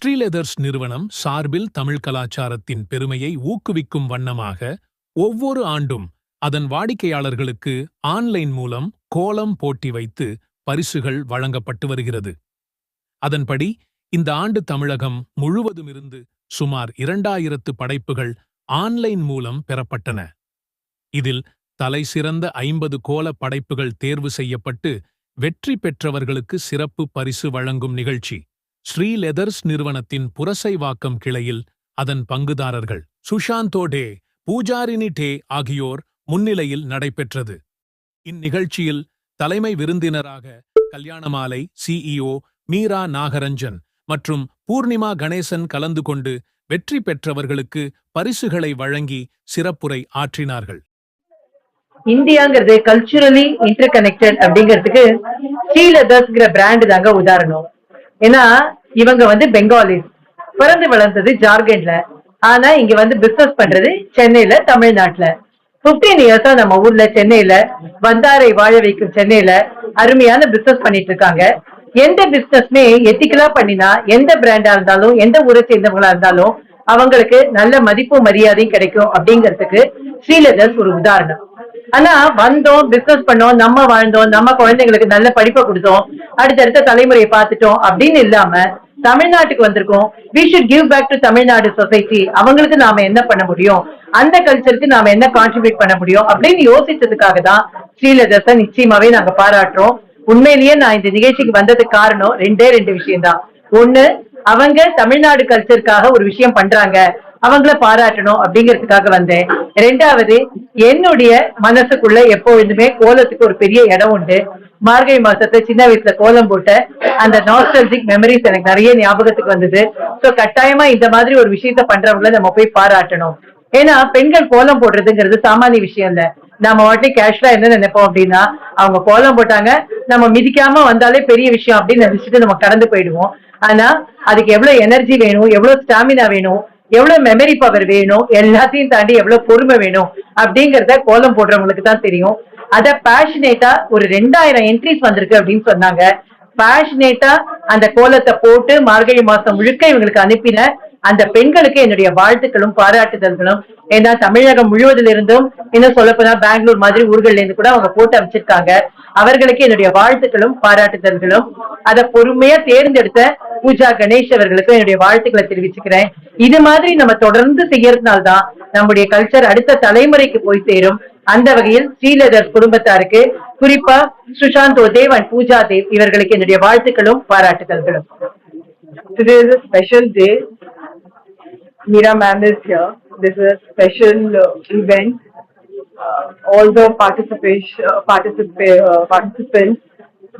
ஸ்ரீலெதர்ஸ் நிறுவனம் சார்பில் தமிழ் கலாச்சாரத்தின் பெருமையை ஊக்குவிக்கும் வண்ணமாக ஒவ்வொரு ஆண்டும் அதன் வாடிக்கையாளர்களுக்கு ஆன்லைன் மூலம் கோலம் போட்டி வைத்து பரிசுகள் வழங்கப்பட்டு வருகிறது. அதன்படி இந்த ஆண்டு தமிழகம் முழுவதுமிருந்து சுமார் இரண்டாயிரத்து படைப்புகள் ஆன்லைன் மூலம் பெறப்பட்டன. இதில் தலைசிறந்த ஐம்பது கோல படைப்புகள் தேர்வு செய்யப்பட்டு வெற்றி பெற்றவர்களுக்கு சிறப்பு பரிசு வழங்கும் நிகழ்ச்சி. ஸ்ரீ லெதர்ஸ் நிறுவனத்தின் புரசைவாக்கம் கிளையில் அதன் பங்குதாரர்கள் சுஷாந்தோ டே பூஜாரினி டே ஆகியோர் முன்னிலையில் நடைபெற்றது. இந்நிகழ்ச்சியில் தலைமை விருந்தினராக கல்யாணமாலை சிஇஓ மீரா நாகரஞ்சன் மற்றும் பூர்ணிமா கணேசன் கலந்து கொண்டு வெற்றி பெற்றவர்களுக்கு பரிசுகளை வழங்கி சிறப்புரை ஆற்றினார்கள். இந்தியாங்கிறது கல்ச்சுரலி இன்டர் கனெக்டட் அப்படிங்கிறதுக்கு ஸ்ரீலதர்ஸ்ங்கிற பிராண்டு தாங்க உதாரணம். ஏன்னா இவங்க வந்து பெங்காலிஸ் பிறந்து வளர்ந்தது ஜார்க்கண்ட்ல. ஆனா இங்க வந்து பிசினஸ் பண்றது சென்னையில தமிழ்நாட்டுல. 15 இயர்ஸா நம்ம ஊர்ல சென்னையில வந்தாரை வாழ வைக்கும் சென்னையில அருமையான பிசினஸ் பண்ணிட்டு இருக்காங்க. எந்த பிசினஸ்மே எத்திக்கலா பண்ணினா எந்த பிராண்டா இருந்தாலும் எந்த ஊரை சேர்ந்தவங்களா இருந்தாலும் அவங்களுக்கு நல்ல மதிப்பும் மரியாதையும் கிடைக்கும் அப்படிங்கிறதுக்கு ஸ்ரீலதர்ஸ் ஒரு உதாரணம். ஆனா வந்தோம் பிசினஸ் பண்ணோம் நம்ம வாழ்ந்தோம் நம்ம குழந்தைங்களுக்கு நல்ல படிப்பை கொடுத்தோம் அடுத்தடுத்த தலைமுறையை பார்த்துட்டோம் அப்படின்னு இல்லாம தமிழ்நாட்டுக்கு வந்திருக்கோம். We should give back to Tamil Nadu society அவங்களுக்கு நாம என்ன பண்ண முடியும்? அந்த கல்ச்சருக்கு நாம என்ன கான்ட்ரிபியூட் பண்ண முடியும்? அப்படின்னு யோசிச்சதுக்காக தான் ஸ்ரீலதர்ஸை நிச்சயமாவே நாங்க பாராட்டுறோம். உண்மையிலேயே நான் இந்த நிகழ்ச்சிக்கு வந்ததுக்கு காரணம் ரெண்டே ரெண்டு விஷயம் தான் ஒண்ணு அவங்க தமிழ்நாடு கல்ச்சருக்காக ஒரு விஷயம் பண்றாங்க. அவங்கள பாராட்டணும் அப்படிங்கிறதுக்காக வந்தேன். ரெண்டாவது என்னுடைய மனசுக்குள்ள எப்பொழுதுமே கோலத்துக்கு ஒரு பெரிய இடம் உண்டு. மார்கழி மாசத்துல சின்ன வயசுல கோலம் போட்ட அந்த நாஸ்டல்ஜிக் மெமரிஸ் எனக்கு நிறைய ஞாபகத்துக்கு வந்தது. சோ கட்டாயமா இந்த மாதிரி ஒரு விஷயத்த பண்றவங்கள நம்ம போய் பாராட்டணும். ஏன்னா பெண்கள் கோலம் போடுறதுங்கிறது சாமானிய விஷயம் இல்ல. நம்ம வாட்டி கேஷ்ல என்ன நினைப்போம் அப்படின்னா அவங்க கோலம் போட்டாங்க நம்ம மிதிக்காம வந்தாலே பெரிய விஷயம் அப்படின்னு நினைச்சிட்டு நம்ம கடந்து போயிடுவோம். ஆனா அதுக்கு எவ்வளவு எனர்ஜி வேணும் எவ்வளவு ஸ்டாமினா வேணும் எவ்வளவு மெமரி பவர் வேணும் எல்லாத்தையும் தாண்டி எவ்வளவு பொறுமை வேணும் அப்படிங்கறத கோலம் போடுறவங்களுக்கு தான் தெரியும். அத பேஷனேட்டா ஒரு ரெண்டாயிரம் என்ட்ரிஸ் வந்திருக்கு அப்படின்னு சொன்னாங்க. பேஷனேட்டா அந்த கோலத்தை போட்டு மார்கழி மாசம் முழுக்க இவங்களுக்கு அனுப்பின அந்த பெண்களுக்கு என்னுடைய வாழ்த்துக்களும் பாராட்டுதல்களும் ஏன்னா தமிழகம் முழுவதில் இருந்தும் இன்னும் சொல்லப்போனா பெங்களூர் மாதிரி ஊர்கள்ல இருந்து கூட அவங்க போட்டு அமைச்சிருக்காங்க அவர்களுக்கு என்னுடைய வாழ்த்துக்களும் பாராட்டுதல்களும். அதை பொறுமையா தேர்ந்தெடுத்த பூஜா கணேஷ் அவர்களுக்கும் என்னுடைய வாழ்த்துக்களை தெரிவிச்சுக்கிறேன். இது மாதிரி நம்ம தொடர்ந்து செய்யறதுனால தான் நம்முடைய கல்ச்சர் அடுத்த தலைமுறைக்கு போய் சேரும். அந்த வகையில் ஸ்ரீலதர் குடும்பத்தாருக்கு குறிப்பா சுஷாந்தோ தேவ் அண்ட் பூஜா தேவ் இவர்களுக்கு என்னுடைய வாழ்த்துக்களும் பாராட்டுதல்களும். Today is a special day. Meera ma'am is here. This is a special uh, event. Uh, all the participation, uh, uh, participants,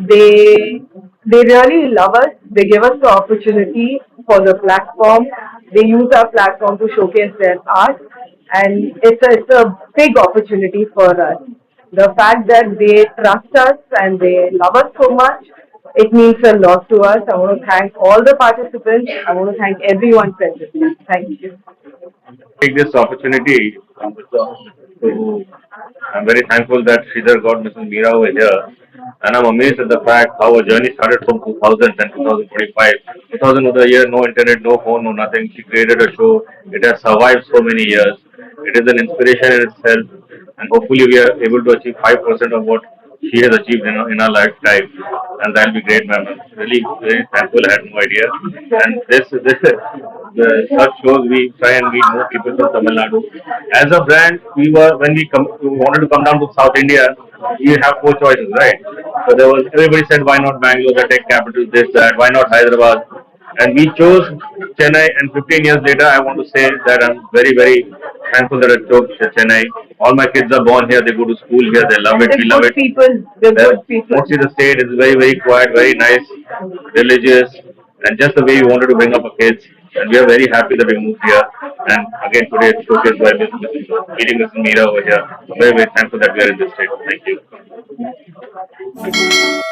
they they really love us. They give us the opportunity for the platform. They use our platform to showcase their art, and it's a, it's a big opportunity for us. The fact that they trust us and they love us so much, it means a lot to us. I want to thank all the participants. I want to thank everyone present. Thank you. take this opportunity I'm very thankful that Sridhar got Mrs. Meera over here. And I'm amazed at the fact how a journey started from 2000 and 2025. 2000 was the year, no internet, no phone, no nothing. She created a show. It has survived so many years. It is an inspiration in itself. And hopefully we are able to achieve 5% of what she has achieved in, in her lifetime. And that'll be great, ma'am. Really, very thankful. I had no idea. And this, this, the such shows we try and meet more people from Tamil Nadu. As a brand, we were, when we come, we wanted to come down to South India, we have four choices, right? So there was, everybody said, why not Bangalore, the tech capital, this, that, why not Hyderabad? And we chose Chennai and fifteen years later, I want to say that I'm very, very thankful that I chose Chennai. All my kids are born here, they go to school here, they love it, They're we love it. people. They're good people. Mostly the state is very, very quiet, very nice, religious, and just the way we wanted to bring up our kids. And we are very happy that we moved here. And again, today it's showcased by Miss, Mrs. meeting. Meera over here. Very, very thankful that we are in this state. Thank you.